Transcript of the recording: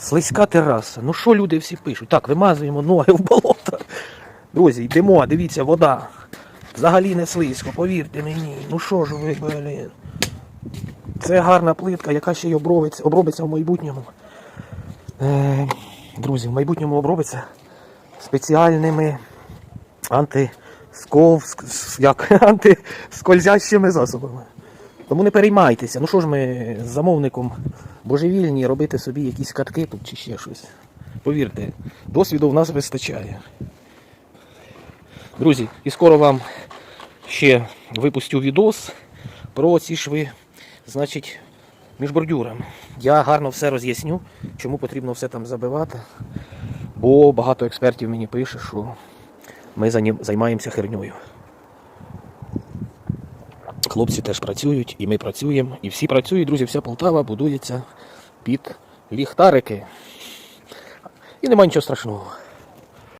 Слизька тераса. Ну що люди всі пишуть? Так, вимазуємо ноги в болото. Друзі, йдемо, дивіться, вода. Взагалі не слизько, повірте мені. Ну що ж ви, блін. Це гарна плитка, яка ще й обробиться, обробиться в майбутньому. Е, друзі, в майбутньому обробиться спеціальними антисков, як, антискользящими засобами. Тому не переймайтеся. Ну що ж ми з замовником божевільні робити собі якісь катки тут чи ще щось. Повірте, досвіду в нас вистачає. Друзі, і скоро вам ще випустю відос про ці шви, значить, між бордюрами. Я гарно все роз'ясню, чому потрібно все там забивати. Бо багато експертів мені пише, що ми займаємося херньою. Хлопці теж працюють, і ми працюємо, і всі працюють, друзі, вся Полтава будується під ліхтарики. І нема нічого страшного.